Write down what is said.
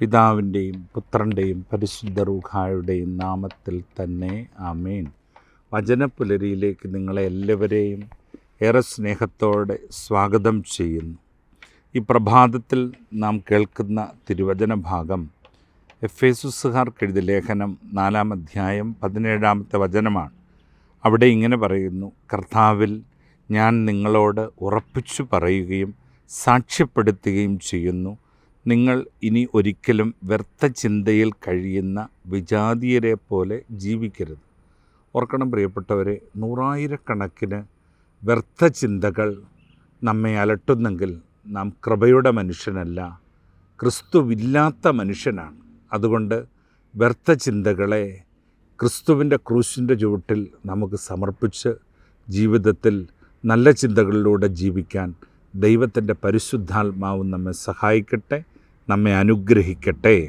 പിതാവിന്റെയും പുത്രന്റെയും പരിശുദ്ധ റൂഹായുടെയും നാമത്തിൽ തന്നെ ആമേൻ. വചനപ്പുലരിയിലേക്ക് നിങ്ങളെ എല്ലാവരെയും ഏറെ സ്നേഹത്തോടെ സ്വാഗതം ചെയ്യുന്നു. ഈ പ്രഭാതത്തിൽ നാം കേൾക്കുന്ന തിരുവചന ഭാഗം എഫ് എസുസുകാർക്കെഴുതിയ ലേഖനം നാലാം അധ്യായം പതിനേഴാമത്തെ വചനമാണ്. അവിടെ ഇങ്ങനെ പറയുന്നു കർത്താവിൽ ഞാൻ നിങ്ങളോട് ഉറപ്പിച്ചു പറയുകയും സാക്ഷ്യപ്പെടുത്തുകയും ചെയ്യുന്നു. നിങ്ങൾ ഇനി ഒരിക്കലും വ്യർത്ഥ ചിന്തയിൽ കഴിയുന്ന വിജാതീയരെ പോലെ ജീവിക്കരുത്. ഓർക്കണം പ്രിയപ്പെട്ടവരെ നൂറായിരക്കണക്കിന് വ്യർത്ഥ ചിന്തകൾ നമ്മെ അലട്ടുന്നെങ്കിൽ നാം കൃപയുടെ മനുഷ്യനല്ല ക്രിസ്തുവില്ലാത്ത മനുഷ്യനാണ്. അതുകൊണ്ട് വ്യർത്ഥ ചിന്തകളെ ക്രിസ്തുവിന്റെ ക്രൂശിന്റെ ചുവട്ടിൽ നമുക്ക് സമർപ്പിച്ച് ജീവിതത്തിൽ നല്ല ചിന്തകളിലൂടെ ജീവിക്കാൻ ദൈവത്തിന്റെ പരിശുദ്ധാത്മാവ് നമ്മെ സഹായിക്കട്ടെ നമ്മെ അനുഗ്രഹിക്കട്ടെ.